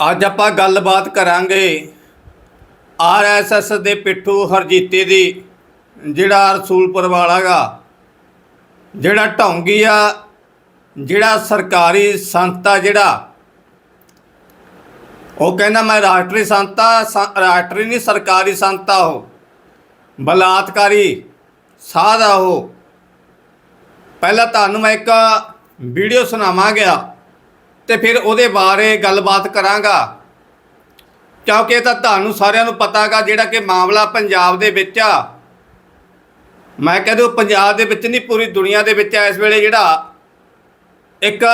ਅੱਜ ਆਪਾਂ ਗੱਲਬਾਤ ਕਰਾਂਗੇ ਆਰਐਸਐਸ ਦੇ ਪਿੱਠੂ ਹਰਜੀਤੇ ਦੀ, ਜਿਹੜਾ ਰਸੂਲਪੁਰ ਵਾਲਾ ਗਾ, ਜਿਹੜਾ ਢੌਂਗੀ ਆ, ਜਿਹੜਾ ਸਰਕਾਰੀ ਸੰਸਥਾ ਜਿਹੜਾ। ਉਹ ਕਹਿੰਦਾ ਮੈਂ ਰਾਸ਼ਟਰੀ ਸੰਸਥਾ ਰਾਸ਼ਟਰੀ ਨਹੀਂ, ਸਰਕਾਰੀ ਸੰਸਥਾ ਉਹ। ਬਲਾਤਕਾਰੀ ਸਾਧ ਆ ਉਹ। ਪਹਿਲਾਂ ਤੁਹਾਨੂੰ ਮੈਂ ਇੱਕ ਵੀਡੀਓ ਸੁਣਾਵਾਂਗਾ ਤੇ ਫਿਰ ਉਹਦੇ ਬਾਰੇ ਗੱਲਬਾਤ ਕਰਾਂਗਾ। ਕਿਉਂਕਿ ਇਹ ਤਾਂ ਤੁਹਾਨੂੰ ਸਾਰਿਆਂ ਨੂੰ ਪਤਾਗਾ ਜਿਹੜਾ ਕਿ ਮਾਮਲਾ ਪੰਜਾਬ ਦੇ ਵਿੱਚ ਆ। ਮੈਂ ਕਹਿੰਦਾ ਪੰਜਾਬ ਦੇ ਵਿੱਚ ਨਹੀਂ, ਪੂਰੀ ਦੁਨੀਆ ਦੇ ਵਿੱਚ ਇਸ ਵੇਲੇ ਜਿਹੜਾ ਇੱਕ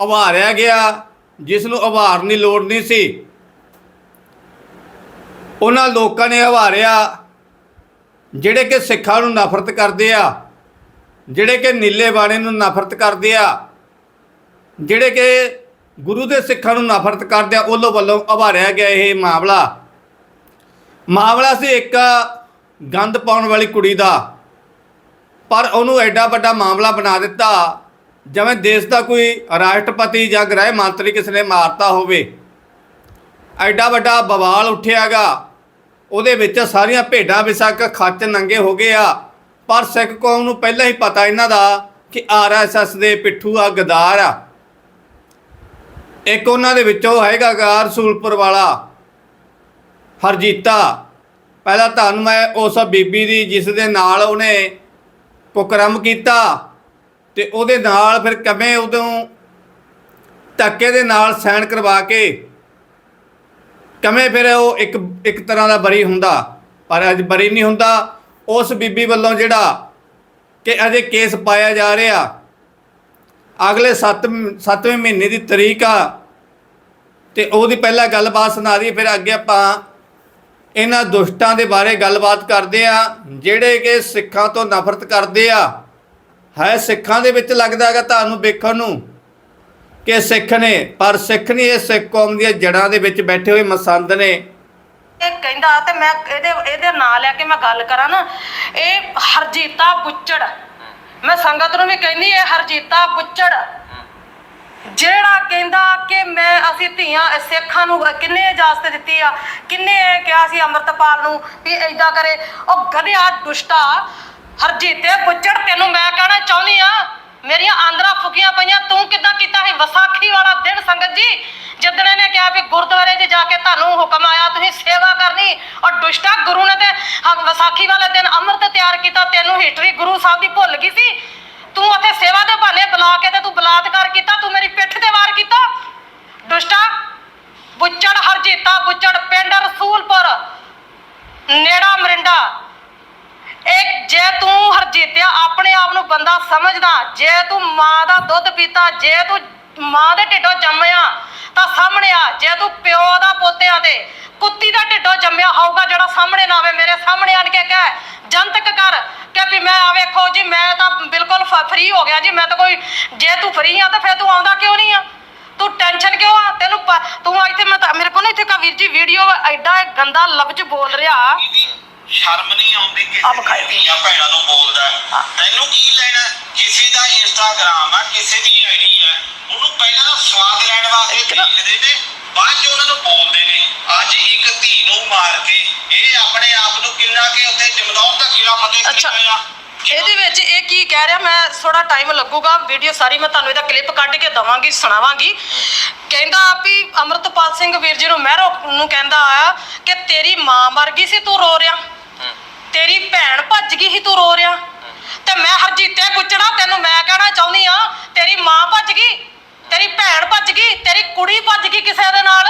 ਉਭਾਰਿਆ ਗਿਆ, ਜਿਸ ਨੂੰ ਉਭਾਰਨ ਦੀ ਲੋੜ ਨਹੀਂ ਸੀ। ਉਹਨਾਂ ਲੋਕਾਂ ਨੇ ਉਭਾਰਿਆ ਜਿਹੜੇ ਕਿ ਸਿੱਖਾਂ ਨੂੰ ਨਫ਼ਰਤ ਕਰਦੇ ਆ, ਜਿਹੜੇ ਕਿ ਨੀਲੇ ਬਾਣੇ ਨੂੰ ਨਫ਼ਰਤ ਕਰਦੇ ਆ। ਜਿਹੜੇ ਕਿ ਗੁਰੂ ਦੇ ਸਿੱਖਾਂ ਨੂੰ ਨਫ਼ਰਤ ਕਰਦਿਆਂ ਆ ਵੱਲੋਂ ਉਭਾਰਿਆ ਗਿਆ ਇਹ ਮਾਮਲਾ। ਮਾਮਲਾ ਸੀ ਇੱਕ ਗੰਦ ਪਾਉਣ ਵਾਲੀ ਕੁੜੀ ਦਾ, ਪਰ ਉਹਨੂੰ ਐਡਾ ਵੱਡਾ ਮਾਮਲਾ ਬਣਾ ਦਿੱਤਾ, ਜਿਵੇਂ ਦੇਸ਼ ਦਾ ਕੋਈ ਰਾਸ਼ਟਰਪਤੀ ਜਾਂ ਗ੍ਰਹਿ ਮੰਤਰੀ ਕਿਸ ਨੇ ਮਾਰਤਾ ਹੋਵੇ। ਐਡਾ ਵੱਡਾ ਬਵਾਲ ਉੱਠਿਆਗਾ ਉਹਦੇ ਵਿੱਚ ਸਾਰੀਆਂ ਭੇਡਾਂ ਵਿਸਕ ਖੱਚ ਨੰਗੇ ਹੋ ਗਏ ਆ। ਪਰ ਸਿੱਖ ਕੌਮ ਨੂੰ ਪਹਿਲਾਂ ਹੀ ਪਤਾ ਇਹਨਾਂ ਦਾ ਕਿ ਆਰਐਸਐਸ ਦੇ ਪਿੱਠੂ ਆ, ਗਦਾਰ ਆ। ਇੱਕ ਉਹਨਾਂ ਦੇ ਵਿੱਚੋਂ ਹੈਗਾ ਗਾ ਰਸੂਲਪੁਰ ਵਾਲਾ, ਹਰਜੀਤਾ। ਪਹਿਲਾਂ ਤੁਹਾਨੂੰ ਮੈਂ ਉਸ ਬੀਬੀ ਦੀ, ਜਿਸ ਦੇ ਨਾਲ ਉਹਨੇ ਕੁਕਰਮ ਕੀਤਾ ਤੇ ਉਹਦੇ ਨਾਲ ਫਿਰ ਕਿਵੇਂ ਉਦੋਂ ਧੱਕੇ ਦੇ ਨਾਲ ਸਾਈਨ ਕਰਵਾ ਕੇ ਕਿਵੇਂ ਫਿਰ ਉਹ ਇੱਕ ਇੱਕ ਤਰ੍ਹਾਂ ਦਾ ਬਰੀ ਹੁੰਦਾ, ਪਰ ਅੱਜ ਬਰੀ ਨਹੀਂ ਹੁੰਦਾ। ਉਸ ਬੀਬੀ ਵੱਲੋਂ ਜਿਹੜਾ ਕਿ ਅਜੇ ਕੇਸ ਪਾਇਆ ਜਾ ਰਿਹਾ ਅਗਲੇ 7 7ਵੇਂ ਮਹੀਨੇ ਦੀ ਤਰੀਕ ਆ, ਤੇ ਉਹਦੀ ਪਹਿਲਾਂ ਗੱਲਬਾਤ ਸੁਣਾ ਦਈਏ, ਫਿਰ ਅੱਗੇ ਆਪਾਂ ਇਹਨਾਂ ਦੁਸ਼ਟਾਂ ਦੇ ਬਾਰੇ ਗੱਲਬਾਤ ਕਰਦੇ ਆ, ਜਿਹੜੇ ਕਿ ਸਿੱਖਾਂ ਤੋਂ ਨਫ਼ਰਤ ਕਰਦੇ ਆ। ਹੈ, ਸਿੱਖਾਂ ਦੇ ਵਿੱਚ ਲੱਗਦਾ ਹੈਗਾ ਤੁਹਾਨੂੰ ਵੇਖਣ ਨੂੰ ਕਿ ਸਿੱਖ ਨੇ, ਪਰ ਸਿੱਖ ਨਹੀਂ, ਇਹ ਸਿੱਖ ਕੌਮ ਦੀਆਂ ਜੜ੍ਹਾਂ ਦੇ ਵਿੱਚ ਬੈਠੇ ਹੋਏ ਮਸੰਦ ਨੇ। ਇਹ ਕਹਿੰਦਾ ਤੇ ਮੈਂ ਇਹਦੇ ਇਹਦੇ ਨਾਂ ਲੈ ਕੇ ਮੈਂ ਗੱਲ ਕਰਾਂ ਨਾ, ਇਹ ਹਰਜੀਤਾ ਬੁੱਚੜ ਮੈਂ ਸੰਗਤ ਨੂੰ ਵੀ ਕਹਿੰਦੀ ਇਹ ਹਰਜੀਤਾ ਬੁੱਚੜ ਜਿਹੜਾ ਕਹਿੰਦਾ ਕਿ ਮੈਂ ਅਸੀਂ ਧੀਆਂ ਸਿੱਖਾਂ ਨੂੰ ਕਿੰਨੇ ਇਜਾਜ਼ਤ ਦਿੱਤੀ ਆ, ਕਿੰਨੇ ਕਿਹਾ ਸੀ ਅੰਮ੍ਰਿਤਪਾਲ ਨੂੰ ਵੀ ਏਦਾਂ ਕਰੇ। ਉਹ ਗਧਿਆ ਦੁਸ਼ਟਾ ਹਰਜੀਤੇ ਬੁੱਚੜ ਤੈਨੂੰ ਮੈਂ ਕਹਿਣਾ ਚਾਹੁੰਦੀ ਆ ਮੇਰੀਆਂ ਆਂਦਰਾਂ ਫੁਕੀਆਂ ਪਈਆਂ, ਤੂੰ ਕਿੱਦਾਂ ਕੀਤਾ ਸੀ? ਵਿਸਾਖੀ ਵਾਲਾ ਦਿਨ ਸੰਗਤ ਜੀ ਜਿੱਦਣ ਇਹਨੇ ਕਿਹਾ ਵੀ ਗੁਰਦੁਆਰੇ ਜਾ ਕੇ ਤੁਹਾਨੂੰ ਹੁਕਮ ਆਇਆ, ਤੁਸੀਂ ਸੇਵਾ ਕਰਨੀ ਔਰ ਦੁਸ਼ਟਾ ਗੁਰੂ ਨੇ ਤੇ ਵਿਸਾਖੀ ਵਾਲੇ ਦਿਨ ਅੰਮ੍ਰਿਤ ਤਿਆਰ ਕੀਤਾ, ਤੈਨੂੰ ਹਿਸਟਰੀ ਗੁਰੂ ਸਾਹਿਬ ਦੀ ਭੁੱਲ ਗਈ ਸੀ। ਤੂੰ ਉੱਥੇ ਸੇਵਾ ਦੇ ਬਹਾਨੇ ਬੁਲਾ ਕੇ ਤੇ ਤੂੰ ਬਲਾਤਕਾਰ ਕੀਤਾ, ਤੂੰ ਮੇਰੀ ਪਿੱਠ ਤੇ ਵਾਰ ਕੀਤਾ। ਦੁਸ਼ਟਾ, ਬੁੱਚੜ ਹਰਜੀਤਾ, ਬੁੱਚੜ ਪਿੰਡ ਰਸੂਲਪੁਰ, ਨੇੜਾ ਮਰਿੰਡਾ। ਇੱਕ ਜੇ ਤੂੰ ਹਰਜੀਤਿਆ ਆਪਣੇ ਆਪ ਨੂੰ ਬੰਦਾ ਸਮਝਦਾ, ਜੇ ਤੂੰ ਮਾਂ ਦਾ ਦੁੱਧ ਪੀਤਾ, ਜੇ ਤੂੰ ਮਾਂ ਦੇ ਢਿੱਡੋਂ ਜੰਮਿਆ ਤਾਂ ਸਾਹਮਣੇ ਆ ਜੇ ਤੂੰ ਪਿਓ ਦਾ ਪੋਤਿਆਂ ਤੇ ਕੁੱਤੀ ਦਾ ਢਿੱਡੋਂ ਜੰਮਿਆ ਹੋਊਗਾ ਜਿਹੜਾ ਸਾਹਮਣੇ ਨਾ ਆਵੇ ਮੇਰੇ ਸਾਹਮਣੇ ਆਣ ਕੇ ਕਹਿ ਜਨਤਕ ਕਰ ਕਿ ਵੀ ਮੈਂ ਆ ਵੇਖੋ ਜੀ ਮੈਂ ਤਾਂ ਬਿਲਕੁਲ ਫਰੀ ਹੋ ਗਿਆ ਜੀ ਮੈਂ ਤਾਂ ਕੋਈ ਜੇ ਤੂੰ ਫਰੀ ਆ ਤਾਂ ਫਿਰ ਤੂੰ ਆਉਂਦਾ ਕਿਉਂ ਨਹੀਂ ਆ? ਤੂੰ ਟੈਨਸ਼ਨ ਕਿਉਂ ਆ? ਤੈਨੂੰ ਤੂੰ ਇੱਥੇ ਮੈਂ ਤਾਂ ਮੇਰੇ ਕੋਲ ਨਾ ਇੱਥੇ ਕਾ ਵੀਰ ਜੀ ਵੀਡੀਓ ਐਡਾ ਗੰਦਾ ਲਫ਼ਜ਼ ਬੋਲ ਰਿਹਾ। ਸ਼ਰਮ ਨਹੀਂ ਆਉਂਦੀ ਕਿਸੇ ਧੀਆਂ ਭੈਣਾਂ ਨੂੰ ਬੋਲਦਾ। ਤੈਨੂੰ ਕੀ ਲੈਣਾ? ਕਿਸੇ ਦਾ ਇੰਸਟਾਗ੍ਰਾਮ ਆ ਕਿਸੇ ਦੀ ਆਈਡੀ ਆ। ਪਹਿਲਾਂ ਤਾਂ ਸਵਾਦ ਲੈਣ ਵਾਸਤੇ ਇੱਕ ਨਾ- ਬਾਅਦ ਚ ਉਹਨਾਂ ਨੂੰ ਬੋਲਦੇ ਨੇ ਅੱਜ ਇੱਕ ਧੀ ਨੂੰ ਮਾਰ ਕੇ ਇਹ ਆਪਣੇ ਆਪ ਨੂੰ ਕਿੰਨਾ ਕਿ ਉੱਥੇ ਜਮਦੌਰ ਦਾ ਕਿਲਾ ਫਤਿਹ ਅੱਛਾ। ਕੀਤਾ ਆ ਇਹਦੇ ਵਿੱਚ ਇਹ ਕੀ ਕਹਿ ਰਿਹਾ ਮੈਂ ਥੋੜਾ ਟਾਈਮ ਲੱਗੂਗਾ ਵੀਡੀਓ ਸਾਰੀ ਮੈਂ ਤੁਹਾਨੂੰ ਇਹਦਾ ਕਲਿੱਪ ਕੱਢ ਕੇ ਦਵਾਂਗੀ ਸੁਣਾਵਾਂਗੀ। ਕਹਿੰਦਾ ਵੀ ਅਮਰਤਪਾਲ ਸਿੰਘ ਵੀਰ ਜੀ ਨੂੰ ਮਹਿਰੋ ਨੂੰ ਕਹਿੰਦਾ ਆ ਕਿ ਤੇਰੀ ਮਾਂ ਮਰ ਗਈ ਸੀ ਤੂੰ ਰੋ ਰਿਹਾ। ਤੇਰੀ ਭੈਣ ਭੱਜ ਗਈ ਸੀ ਤੂੰ ਰੋ ਰਿਹਾ। ਤੇ ਮੈਂ ਹਰਜੀਤੇ ਗੁੱਚੜਾ ਤੈਨੂੰ ਮੈਂ ਕਹਿਣਾ ਚਾਹੁੰਦੀ ਆ ਤੇਰੀ ਮਾਂ ਭੱਜ ਗਈ ਤੇਰੀ ਭੈਣ ਭੱਜ ਗਈ, ਤੇਰੀ ਕੁੜੀ ਭੱਜ ਗਈ ਕਿਸੇ ਦੇ ਨਾਲ।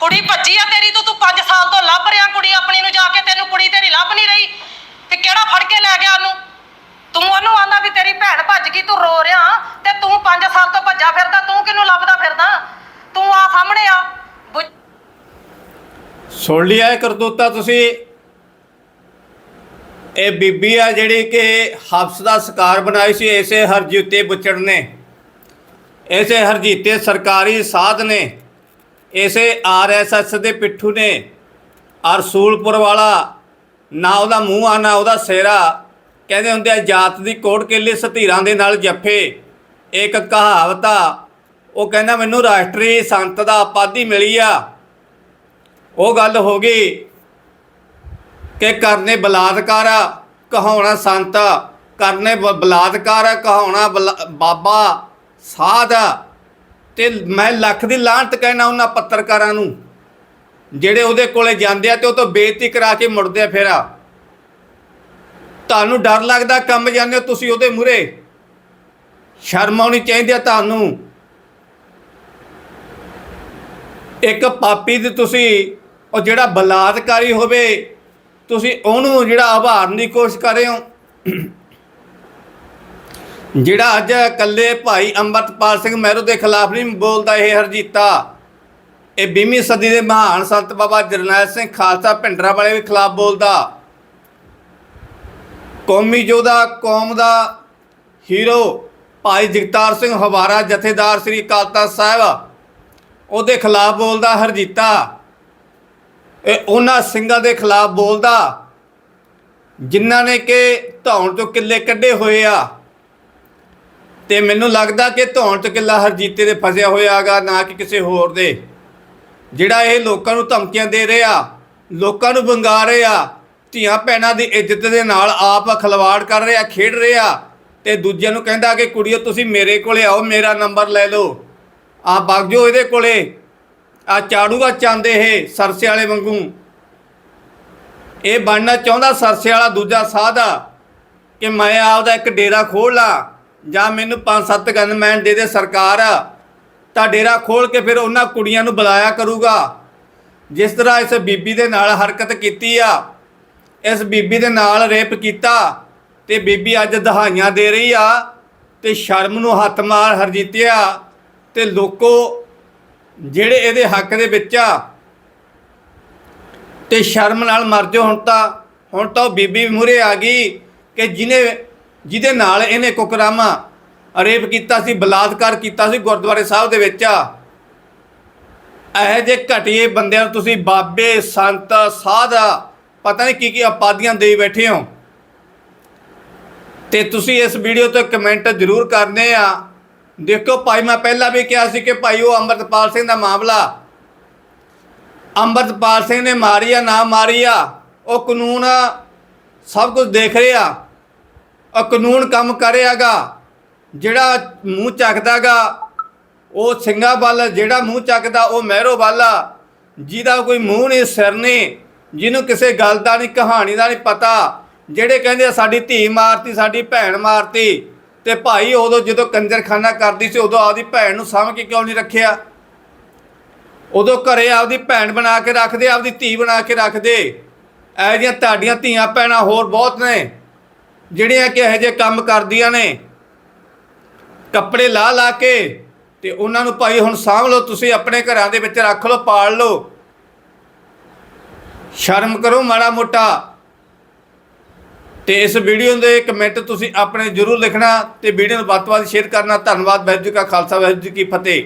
ਕੁੜੀ ਭੱਜੀ ਆ ਤੇਰੀ, ਤੋਂ ਤੂੰ 5 ਸਾਲ ਤੋਂ ਲੱਭ ਰਿਹਾ ਕੁੜੀ ਆਪਣੀ ਨੂੰ ਜਾ ਕੇ, ਤੈਨੂੰ ਕੁੜੀ ਤੇਰੀ ਲੱਭ ਨਹੀਂ ਰਹੀ। ਤੇ ਕਿਹੜਾ ਫੜ ਕੇ ਲੈ ਗਿਆ ਉਹਨੂੰ? ਤੂੰ ਉਹਨੂੰ ਆਂਦਾ ਵੀ ਤੇਰੀ ਭੈਣ ਭੱਜ ਗਈ, ਤੂੰ ਰੋ ਰਿਹਾ ਤੇ ਤੂੰ 5 ਸਾਲ ਤੋਂ ਭੱਜਾ ਫਿਰਦਾ, ਤੂੰ ਕਿਹਨੂੰ ਲੱਭਦਾ ਫਿਰਦਾ? ਤੂੰ ਆ ਸਾਹਮਣੇ ਆ। ਸੁਣ ਲਿਆ ਇਹ ਕਰਤੂਤਾ ਤੁਸੀਂ। ਇਹ ਬੀਬੀ ਆ ਜਿਹੜੀ ਕਿ ਹਫਸ ਦਾ ਸ਼ਿਕਾਰ ਬਣਾਈ ਸੀ, ਇਸੇ ਹਰਜੀਤੇ ਬੁੱਚੜ ਨੇ। ਇਸੇ ਹਰਜੀਤੇ ਸਰਕਾਰੀ ਸਾਧ ਨੇ। ਇਸੇ ਆਰਐਸਐਸ ਦੇ ਪਿੱਠੂ ਨੇ। ਅਰਸੂਲਪੁਰ ਵਾਲਾ ਨਾ ਉਹਦਾ ਮੂੰਹ ਆ, ਨਾ ਉਹਦਾ ਸਿਹਰਾ ਕਹਿੰਦੇ ਹੁੰਦੇ ਆ, ਜਾਤ ਦੀ ਕੋਟ ਕੇਲੇ ਸਤੀਰਾਂ ਦੇ ਨਾਲ ਜੱਫੇ। ਇੱਕ ਕਹਾਵਤ ਆ, ਉਹ ਕਹਿੰਦਾ, ਮੈਨੂੰ ਰਾਸ਼ਟਰੀ ਸੰਤ ਦਾ ਉਪਾਧੀ ਮਿਲੀ ਆ। ਉਹ ਗੱਲ ਹੋ ਗਈ ਕਿ ਕਰਨੇ ਬਲਾਤਕਾਰ ਕਹਾਉਣਾ ਸੰਤ। ਕਰਨੇ ਬਲਾਤਕਾਰ ਕਹਾਉਣਾ ਬਲਾ- ਬਾਬਾ ਸਾਧ ਆ। ਤੇ ਮੈਂ ਲੱਖ ਦੀ ਲਾਹਨਤ ਕਹਿਣਾ ਉਹਨਾਂ ਪੱਤਰਕਾਰਾਂ ਨੂੰ। ਜਿਹੜੇ ਉਹਦੇ ਕੋਲੇ ਜਾਂਦੇ ਆ ਤੇ ਉਹ ਤੋਂ ਬੇਇੱਜ਼ਤੀ ਕਰਾ ਕੇ ਮੁੜਦੇ ਆ ਫੇਰ ਆ। ਤੁਹਾਨੂੰ ਡਰ ਲੱਗਦਾ ਕੰਮ ਜਾਂਦੇ ਹੋ, ਤੁਸੀਂ ਉਹਦੇ ਮੂਹਰੇ। ਸ਼ਰਮ ਆਉਣੀ ਚਾਹੀਦੀ ਆ ਤੁਹਾਨੂੰ। ਇੱਕ ਪਾਪੀ ਦੀ ਤੁਸੀਂ, ਉਹ ਜਿਹੜਾ ਬਲਾਤਕਾਰੀ ਹੋਵੇ, ਤੁਸੀਂ ਉਹਨੂੰ ਜਿਹੜਾ ਆਭਾਰਨ ਦੀ ਕੋਸ਼ਿਸ਼ ਕਰ ਰਹੇ ਹੋ। ਜਿਹੜਾ ਅੱਜ ਇਕੱਲੇ ਭਾਈ ਅੰਮ੍ਰਿਤਪਾਲ ਸਿੰਘ ਮਹਿਰੂ ਦੇ ਖਿਲਾਫ ਨਹੀਂ ਬੋਲਦਾ ਇਹ ਹਰਜੀਤਾ, ਇਹ 20ਵੀਂ ਸਦੀ ਦੇ ਮਹਾਨ ਸੰਤ ਬਾਬਾ ਜਰਨੈਲ ਸਿੰਘ ਖਾਲਸਾ ਭਿੰਡਰਾ ਵਾਲੇ ਵੀ ਖਿਲਾਫ ਬੋਲਦਾ। ਕੌਮੀ ਯੋਧਾ ਕੌਮ ਦਾ ਹੀਰੋ ਭਾਈ ਜਗਤਾਰ ਸਿੰਘ ਹਵਾਰਾ, ਜਥੇਦਾਰ ਸ੍ਰੀ ਅਕਾਲ ਤਖਤ ਸਾਹਿਬ, ਉਹਦੇ ਖਿਲਾਫ ਬੋਲਦਾ ਹਰਜੀਤਾ। ਇਹ ਉਹਨਾਂ ਸਿੰਘਾਂ ਦੇ ਖਿਲਾਫ ਬੋਲਦਾ, ਜਿਨ੍ਹਾਂ ਨੇ ਕਿ ਧੌਣ ਤੋਂ ਕਿੱਲੇ ਕੱਢੇ ਹੋਏ ਆ। ਤੇ ਮੈਨੂੰ ਲੱਗਦਾ ਕਿ ਧੌਣ ਤੋਂ ਕਿੱਲਾ ਹਰਜੀਤੇ ਦੇ ਫਸਿਆ ਹੋਇਆਗਾ, ਨਾ ਕਿ ਕਿਸੇ ਹੋਰ ਦੇ। ਜਿਹੜਾ ਇਹ ਲੋਕਾਂ ਨੂੰ ਧਮਕੀਆਂ ਦੇ ਰਿਹਾ, ਲੋਕਾਂ ਨੂੰ ਬੰਗਾ ਰਿਹਾ, ਧੀਆਂ ਭੈਣਾਂ ਦੀ ਇੱਜ਼ਤ ਦੇ ਨਾਲ ਆਪ ਖਲਵਾੜ ਕਰ ਰਿਹਾ, ਖੇਡ ਰਿਹਾ, ਤੇ ਦੂਜਿਆਂ ਨੂੰ ਕਹਿੰਦਾ ਕਿ ਕੁੜੀਓ, ਤੁਸੀਂ ਮੇਰੇ ਕੋਲੇ ਆਓ, ਮੇਰਾ ਨੰਬਰ ਲੈ ਲਓ। ਆ ਵਗ ਜਾਓ ਇਹਦੇ ਕੋਲੇ, ਆ ਚਾੜੂਗਾ ਚੰਦ ਇਹ ਸਰਸੇ ਵਾਲੇ ਵਾਂਗੂ। ਇਹ ਬਣਨਾ ਚਾਹੁੰਦਾ ਸਰਸੇ ਵਾਲਾ ਦੂਜਾ ਸਾਧ ਕਿ ਮੈਂ ਆਪਦਾ ਇੱਕ ਡੇਰਾ ਖੋਲ ਲਾਂ। ਜਾਂ ਮੈਨੂੰ ਪੰਜ ਸੱਤ ਗਨਮੈਨ ਦੇ ਦੇ ਸਰਕਾਰ ਤਾਂ ਡੇਰਾ ਖੋਲ ਕੇ ਫਿਰ ਉਹਨਾਂ ਕੁੜੀਆਂ ਨੂੰ ਬੁਲਾਇਆ ਕਰੂਗਾ। ਜਿਸ ਤਰ੍ਹਾਂ ਇਸ ਬੀਬੀ ਦੇ ਨਾਲ ਹਰਕਤ ਕੀਤੀ ਆ, ਇਸ ਬੀਬੀ ਦੇ ਨਾਲ ਰੇਪ ਕੀਤਾ, ਤੇ ਬੀਬੀ ਅੱਜ ਦਹਾਈਆਂ ਦੇ ਰਹੀ ਆ, ਤੇ ਸ਼ਰਮ ਨੂੰ ਹੱਥ ਮਾਰ ਹਰਜੀਤਿਆ, ਤੇ ਲੋਕੋ ਜਿਹੜੇ ਇਹਦੇ ਹੱਕ ਦੇ ਵਿੱਚ ਆ, ਤੇ ਸ਼ਰਮ ਨਾਲ ਮਰ ਜਾਓ ਹੁਣ ਤਾਂ ਹੁਣ ਤਾਂ ਉਹ ਬੀਬੀ ਮੂਰੇ ਆ ਗਈ ਕਿ ਜਿਹਨੇ ਜਿਹਦੇ ਨਾਲ ਇਹਨੇ ਕੁਕਰਾਮਾ ਰੇਪ ਕੀਤਾ ਸੀ, ਬਲਾਤਕਾਰ ਕੀਤਾ ਸੀ ਗੁਰਦੁਆਰੇ ਸਾਹਿਬ ਦੇ ਵਿੱਚ। ਆ ਇਹੋ ਜਿਹੇ ਘਟੀਏ ਬੰਦਿਆਂ ਨੂੰ ਤੁਸੀਂ ਬਾਬੇ, ਸੰਤ, ਸਾਧਾ, ਪਤਾ ਨਹੀਂ ਕੀ ਕੀ ਆਪਾਦੀਆਂ ਦੇ ਬੈਠੇ ਹੋ। ਤੇ ਤੁਸੀਂ ਇਸ ਵੀਡੀਓ ਤੇ ਕਮੈਂਟ ਜ਼ਰੂਰ ਕਰਨੇ ਆ। ਦੇਖੋ ਭਾਈ, ਮੈਂ ਪਹਿਲਾਂ ਵੀ ਕਿਹਾ ਸੀ ਕਿ ਭਾਈ, ਉਹ ਅੰਮ੍ਰਿਤਪਾਲ ਸਿੰਘ ਦਾ ਮਾਮਲਾ। ਅੰਮ੍ਰਿਤਪਾਲ ਸਿੰਘ ਨੇ ਮਾਰੀ ਆ, ਨਾ ਮਾਰੀ ਆ, ਉਹ ਕਾਨੂੰਨ ਸਭ ਕੁਝ ਦੇਖ ਰਿਹਾ। ਉਹ ਕਾਨੂੰਨ ਕੰਮ ਕਰਿਆਗਾ, ਜਿਹੜਾ ਮੂੰਹ ਚੱਕਦਾਗਾ, ਉਹ ਸਿੰਘਾ ਵੱਲ, ਜਿਹੜਾ ਮੂੰਹ ਚੱਕਦਾ, ਉਹ ਮਹਿਰੋ ਵਾਲਾ ਜਿਹਦਾ ਕੋਈ ਮੂੰਹ ਨਹੀਂ, ਸਿਰ ਨਹੀਂ, ਜਿਹਨੂੰ ਕਿਸੇ ਗੱਲ ਦਾ ਨਹੀਂ, ਕਹਾਣੀ ਦਾ ਨਹੀਂ ਪਤਾ, ਜਿਹੜੇ ਕਹਿੰਦੇ ਸਾਡੀ ਧੀ ਮਾਰਤੀ, ਸਾਡੀ ਭੈਣ ਮਾਰਤੀ, ਤੇ ਭਾਈ ਉਦੋਂ ਜਦੋਂ ਕੰਜਰਖਾਨਾ ਕਰਦੀ ਸੀ, ਉਦੋਂ ਆਪਦੀ ਭੈਣ ਨੂੰ ਸਾਂਭ ਕੇ ਕਿਉਂ ਨਹੀਂ ਰੱਖਿਆ? ਉਦੋਂ ਘਰੇ ਆਪਦੀ ਭੈਣ ਬਣਾ ਕੇ ਰੱਖਦੇ, ਆਪਦੀ ਧੀ ਬਣਾ ਕੇ ਰੱਖਦੇ। ਇਹੋ ਜਿਹੀਆਂ ਤੁਹਾਡੀਆਂ ਧੀਆਂ ਭੈਣਾਂ ਹੋਰ ਬਹੁਤ ਨੇ। ਜਿਹੜੀਆਂ ਕਿ ਇਹੋ ਜਿਹੇ ਕੰਮ ਕਰਦੀਆਂ ਨੇ, ਕੱਪੜੇ ਲਾ ਲਾ ਕੇ ਤੇ ਉਹਨਾਂ ਨੂੰ ਭਾਈ ਹੁਣ ਸਾਂਭ ਲਓ, ਤੁਸੀਂ ਆਪਣੇ ਘਰਾਂ ਦੇ ਵਿੱਚ ਰੱਖ ਲਓ, ਪਾਲ ਲਓ। ਸ਼ਰਮ ਕਰੋ ਮਾੜਾ ਮੋਟਾ। ਤੇ ਇਸ ਵੀਡੀਓ ਦੇ ਕਮੈਂਟ ਤੁਸੀਂ ਆਪਣੇ ਜ਼ਰੂਰ ਲਿਖਣਾ ਤੇ ਵੀਡੀਓ ਨੂੰ ਵੱਧ ਤੋਂ ਵੱਧ ਸ਼ੇਅਰ ਕਰਨਾ। ਧੰਨਵਾਦ, ਵਾਹਿਗੁਰੂ ਜੀ ਕਾ ਖਾਲਸਾ, ਵਾਹਿਗੁਰੂ ਜੀ ਕੀ ਫਤਿਹ।